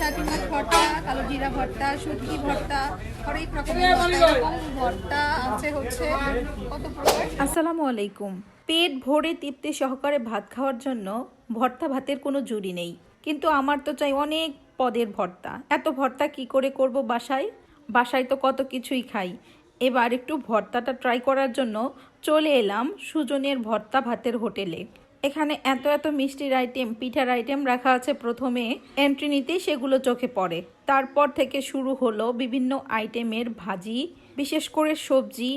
মাছ ভর্তা, কালো জিরা ভর্তা, শুটকি ভর্তা, হরেক রকমের ভর্তা আছে হচ্ছে কত প্রকার? আসসালামু আলাইকুম। পেট ভরে তৃপ্তি সহকারে ভাত খাওয়ার জন্য ভর্তা ভাতের কোনো জুড়ি নেই। কিন্তু আমার তো চাই অনেক পদের ভর্তা। এত ভর্তা কি করে করব বাসায়? বাসায় তো কত কিছুই খাই। এবার একটু ভর্তাটা ট্রাই করার জন্য চলে এলাম সুজনের ভর্তা ভাতের হোটেলে। এখানে এত এত মিষ্টির আইটেম পিঠার আইটেম রাখা আছে প্রথমে। এন্ট্রি নিতেই সেগুলো চোখে পড়ে। তারপর থেকে শুরু হলো বিভিন্ন আইটেমের ভাজি, বিশেষ করে সবজি,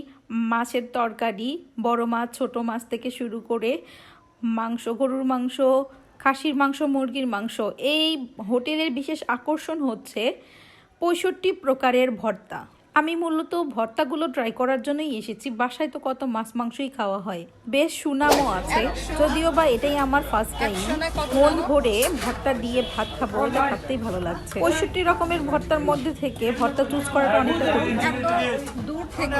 মাছের তরকারি, বড় মাছ, ছোট মাছ থেকে শুরু করে মাংস, গরুর মাংস, খাসির মাংস, মুরগির মাংস। এই হোটেলের বিশেষ আকর্ষণ হচ্ছে পঁয়ষট্টি প্রকারের ভর্তা। আমি মূলত ভর্তাগুলো ট্রাই করার জন্যই এসেছি। বাসায় তো কত মাছ মাংসই খাওয়া হয়। বেশ সুনামও আছে। যদিও বা এটাই আমার ফার্স্ট টাইম মন ভরে ভর্তা দিয়ে ভাত খাব এটা ভাবতেই ভালো লাগছে। পঁয়ষট্টি রকমের ভর্তার মধ্যে থেকে ভর্তা চুজ করাটা অনেকটা কঠিন। দূর থেকে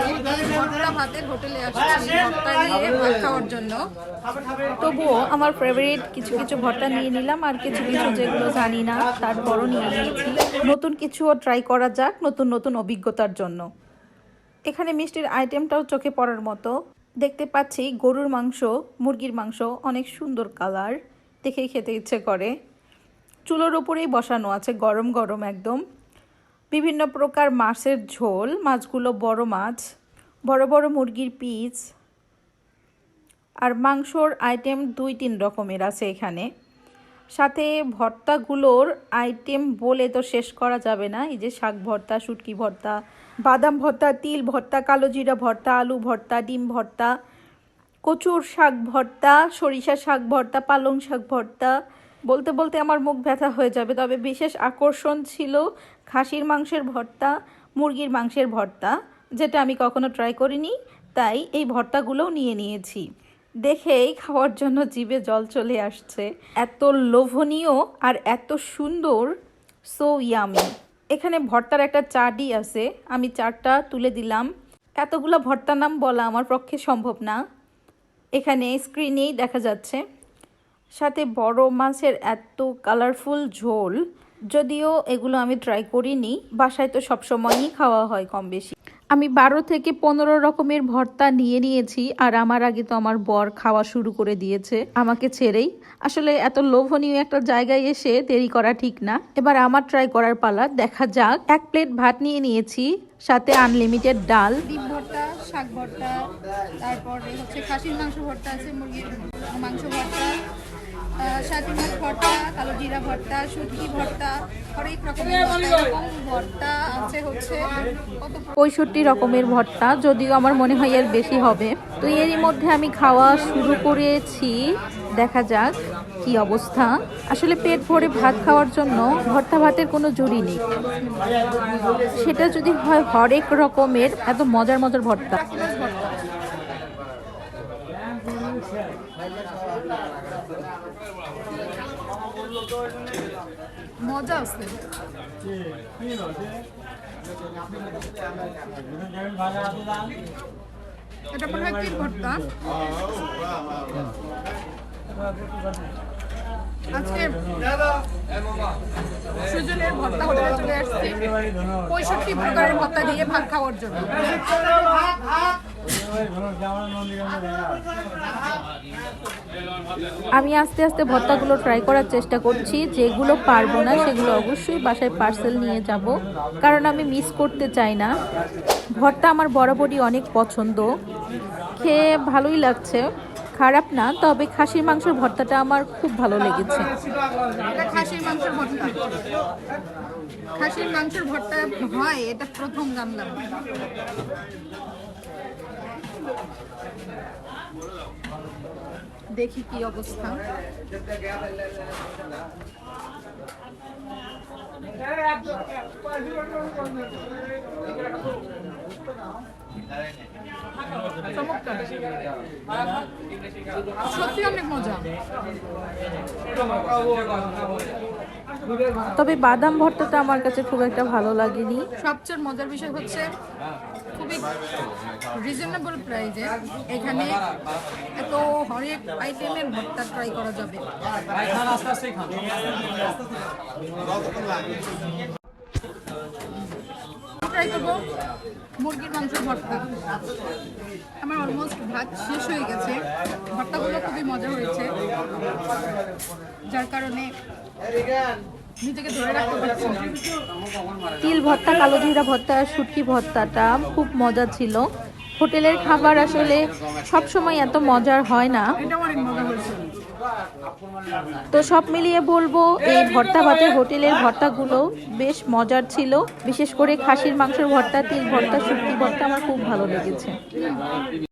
ভর্তা ভাতের হোটেলে আসছি ভর্তা দিয়ে ভাত খাওয়ার জন্য। তবুও আমার ফেভারিট কিছু কিছু ভর্তা নিয়ে নিলাম আর কিছু কিছু যেগুলো জানি না তারপরও নিয়ে নিয়েছি। নতুন কিছুও ট্রাই করা যাক নতুন নতুন অভিজ্ঞতার জন্য। এখানে মিষ্টির আইটেমটাও চোখে পড়ার মতো। দেখতে পাচ্ছি গরুর মাংস, মুরগির মাংস, অনেক সুন্দর কালার। দেখেই খেতে ইচ্ছে করে। চুলোর উপরেই বসানো আছে, গরম গরম একদম। বিভিন্ন প্রকার মাছের ঝোল, মাছগুলো বড় মাছ, বড় বড় মুরগির পিস। আর মাংসর আইটেম দুই তিন রকমের আছে এখানে। সাথে ভর্তাগুলোর আইটেম বলে তো শেষ করা যাবে না। এই যে শাক ভর্তা, শুটকি ভর্তা, বাদাম ভর্তা, তিল ভর্তা, কালো জিরা ভর্তা, আলু ভর্তা, ডিম ভর্তা, কচুর শাক ভর্তা, সরিষা শাক ভর্তা, পালং শাক ভর্তা। বলতে বলতে আমার মুখ ব্যথা হয়ে যাবে। তবে বিশেষ আকর্ষণ ছিল খাসির মাংসের ভর্তা, মুরগির মাংসের ভর্তা, যেটা আমি কখনো ট্রাই করিনি। তাই এই ভর্তাগুলোও নিয়ে নিয়েছি। দেখেই খাওয়ার জন্য জিভে জল চলে আসছে। এত লোভনীয় আর এত সুন্দর। সো ইয়ামি এখানে ভর্তার একটা চাটই আছে। আমি চাটটা তুলে দিলাম। এতগুলো ভর্তার নাম বলা আমার পক্ষে সম্ভব না। এখানে স্ক্রিনেই দেখা যাচ্ছে। সাথে বড় মাছের এত কালারফুল ঝোল। যদিও এগুলো আমি ট্রাই করিনি। বাসায় তো সবসময়ই খাওয়া হয় কম বেশি। আমি বারো থেকে পনেরো রকমের ভর্তা নিয়ে নিয়েছি, আর আমার আগে তো আমার বর খাওয়া শুরু করে দিয়েছে আমাকে ছেড়েই। আসলে এত লোভনীয় একটা জায়গায় এসে দেরি করা ঠিক না। এবার আমার ট্রাই করার পালা, দেখা যাক। এক প্লেট ভাত নিয়ে নিয়েছি, সাথে আনলিমিটেড ডাল। ডিম ভর্তা, শাক ভর্তা, তারপরে হচ্ছে খাসির মাংস ভর্তা আছে, মুরগির মাংস ভর্তা সাথী ভর্তা কালো জিরা ভর্তা শুটকি ভর্তা, হরেক রকমের ভর্তা আছে হচ্ছে পঁয়ষট্টি রকমের ভর্তা, যদিও আমার মনে হয় এর বেশি হবে। তো এরই মধ্যে আমি খাওয়া শুরু করেছি। দেখা যাক কি অবস্থা। আসলে পেট ভরে ভাত খাওয়ার জন্য ভর্তা ভাতের কোনো জুড়ি নেই। সেটা যদি হয় হরেক রকমের, এত মজার মজার ভর্তা ভর্তা। মজা আছে। এটা মনে হয় কি ভর্তা? আজকে সুজনের ভর্তা চলে পঁয়ষট্টি প্রকারের ভর্তা দিয়ে ভাত খাওয়ার জন্য। আমি আস্তে আস্তে ভর্তাগুলো ট্রাই করার চেষ্টা করছি, যেগুলো পারব না সেগুলো অবশ্যই বাসায় পার্সেল নিয়ে যাব, কারণ আমি মিস করতে চাই না। ভর্তা আমার বরাবরই অনেক পছন্দ, খেয়ে ভালোই লাগছে, খারাপ না, তবে খাসির মাংসের ভর্তাটা আমার খুব ভালো লেগেছে। খাসির মাংসের ভর্তা। হয়, এটা প্রথম দেখি কি অবস্থা। সত্যি অনেক মজা। তবে বাদাম ভর্তাটা আমার কাছে খুব একটা ভালো লাগেনি। সবচেয়ে মজার বিষয় হচ্ছে খুবই রিজনেবল প্রাইজে এখানে এত হরেক আইটেমের ভর্তা ট্রাই করা যাবে। ট্রাই করব মুরগির মাংস ভর্তা। আমার অলমোস্ট ভাত শেষ হয়ে গেছে। ভর্তাগুলো খুবই মজা হয়েছে। যার কারণে তিল ভর্তা কালো জিরা ভর্তা আর শুটকি ভর্তাটা খুব মজা ছিল। হোটেলের খাবার আসলে সব সময় এত মজার হয় না। তো সব মিলিয়ে বলব এই ভর্তা ভাতের হোটেলের ভর্তাগুলো বেশ মজার ছিল। বিশেষ করে খাসির মাংসের ভর্তা তিল ভর্তা শুটকি ভর্তা আমার খুব ভালো লেগেছে।